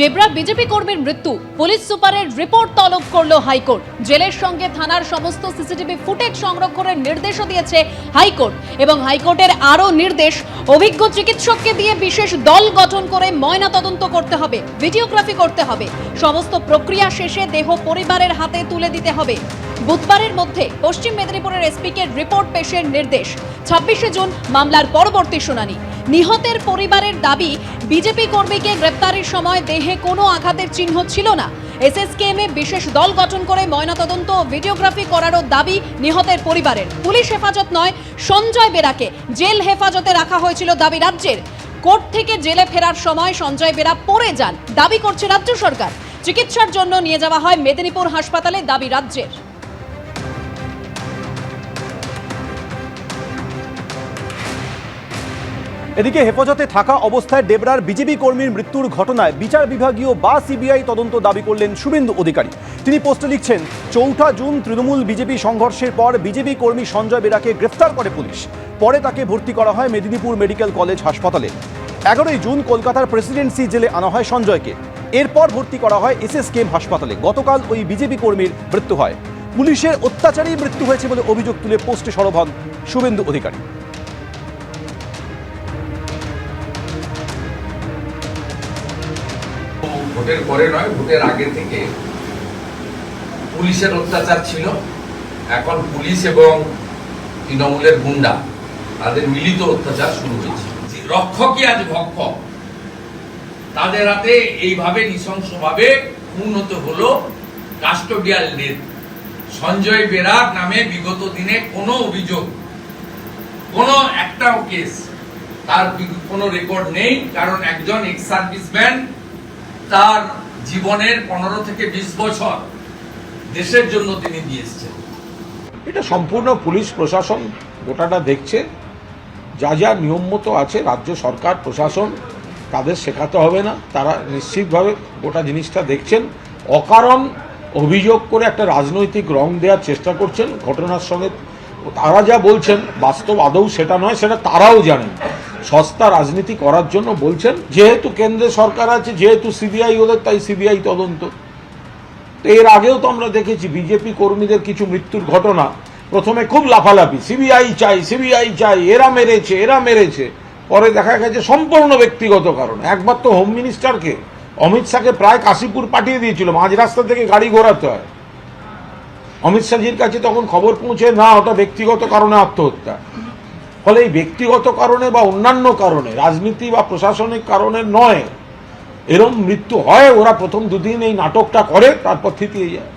Debra BJP কর্মীর মৃত্যু। Police সুপারের রিপোর্ট তলব করল হাইকোর্ট। জেলের সঙ্গে থানার সমস্ত সিসিটিভি ফুটেজ সংরক্ষণের নির্দেশও দিয়েছে হাইকোর্ট এবং হাইকোর্টের আরও নির্দেশ, অভিজ্ঞ চিকিৎসককে দিয়ে বিশেষ দল গঠন করে ময়না তদন্ত করতে হবে, ভিডিওগ্রাফি করতে হবে। সমস্ত প্রক্রিয়া শেষে দেহ পরিবারের হাতে তুলে দিতে হবে। বুধবারের মধ্যে পশ্চিম মেদিনীপুরের এসপিকে রিপোর্ট পেশের নির্দেশ। ছাব্বিশে জুন মামলার পরবর্তী শুনানি। নিহতের পরিবারের দাবি, বিজেপি কর্মীকে গ্রেপ্তারের সময় দেহে কোনো আঘাতের চিহ্ন ছিল না। এসএসকেএমে বিশেষ দল গঠন করে ময়নাতদন্ত ও ভিডিওগ্রাফি করারও দাবি নিহতের পরিবারের। পুলিশ হেফাজত নয়, সঞ্জয় বেরাকে জেল হেফাজতে রাখা হয়েছিল দাবি রাজ্যের। কোর্ট থেকে জেলে ফেরার সময় সঞ্জয় বেরা পড়ে যান, দাবি করছে রাজ্য সরকার। চিকিৎসার জন্য নিয়ে যাওয়া হয় মেদিনীপুর হাসপাতালে দাবি রাজ্যের। এদিকে হেফাজতে থাকা অবস্থায় ডেবরার বিজেপি কর্মীর মৃত্যুর ঘটনায় বিচার বিভাগীয় বা সিবিআই তদন্ত দাবি করলেন শুভেন্দু অধিকারী। তিনি পোস্টে লিখছেন, চৌঠা জুন তৃণমূল বিজেপি সংঘর্ষের পর বিজেপি কর্মী সঞ্জয় বেরাকে গ্রেফতার করে পুলিশ। পরে তাকে ভর্তি করা হয় মেদিনীপুর মেডিকেল কলেজ হাসপাতালে। এগারোই জুন কলকাতার প্রেসিডেন্সি জেলে আনা হয় সঞ্জয়কে। এরপর ভর্তি করা হয় এসএসকেএম হাসপাতালে। গতকাল ওই বিজেপি কর্মীর মৃত্যু হয়। পুলিশের অত্যাচারেই মৃত্যু হয়েছে বলে অভিযোগ তুলে পোস্টে সরব হন শুভেন্দু অধিকারী। ভোটের পরে নয়, ভোটের আগে থেকে পুলিশের অত্যাচার ছিল। এখন পুলিশ এবং তৃণমূলের গুন্ডা, তাদের মিলিত অত্যাচার শুরু হয়েছে। রক্ষকই আজ ভক্ষক তাদের হাতে এইভাবে নৃশংসভাবে খুন হতে হলো কাস্টোডিয়াল ডেথ। সঞ্জয় বেরার নামে বিগত দিনে কোনো অভিযোগ, কোনো একটাও কেস তার কোনো রেকর্ড নেই, কারণ একজন এক্স সার্ভিসম্যান তার জীবনের পনেরো থেকে বিশ বছর দেশের জন্য তিনি দিয়ে এটা সম্পূর্ণ পুলিশ প্রশাসন গোটাটা দেখছে। যা যা নিয়ম মতো আছে, রাজ্য সরকার, প্রশাসন, তাদের শেখাতে হবে না। তারা নিশ্চিতভাবে গোটা জিনিসটা দেখছেন। অকারণ অভিযোগ করে একটা রাজনৈতিক রং দেওয়ার চেষ্টা করছেন। ঘটনার সঙ্গে তারা যা বলছেন, বাস্তব আদৌ সেটা নয়, সেটা তারাও জানেন। সস্তা রাজনীতি করার জন্য বলছেন, যেহেতু কেন্দ্রে সরকার আছে, যেহেতু সিবিআই ওদের, তাই সিবিআই তদন্ত। তো এর আগেও তো আমরা দেখেছি, বিজেপি কর্মীদের কিছু মৃত্যুর ঘটনা। প্রথমে খুব লাফালাফি, সিবিআই চাই সিবিআই চাই, এরা মেরেছে এরা মেরেছে। পরে দেখা গেছে সম্পূর্ণ ব্যক্তিগত কারণ। একবার তো হোম মিনিস্টারকে অমিত শাহকে প্রায় কাশীপুর পাঠিয়ে দিয়েছিল, মাঝ রাস্তা থেকে গাড়ি ঘোরাতে হয়। অমিত শাহজির কাছে তখন খবর পৌঁছে, না, ওটা ব্যক্তিগত কারণে আত্মহত্যা। ফলে এই ব্যক্তিগত কারণে বা অন্যান্য কারণে, রাজনীতি বা প্রশাসনিক কারণে নয়, এরম মৃত্যু হয়, ওরা প্রথম দুদিন এই নাটকটা করে, তারপর থিতিয়ে যায়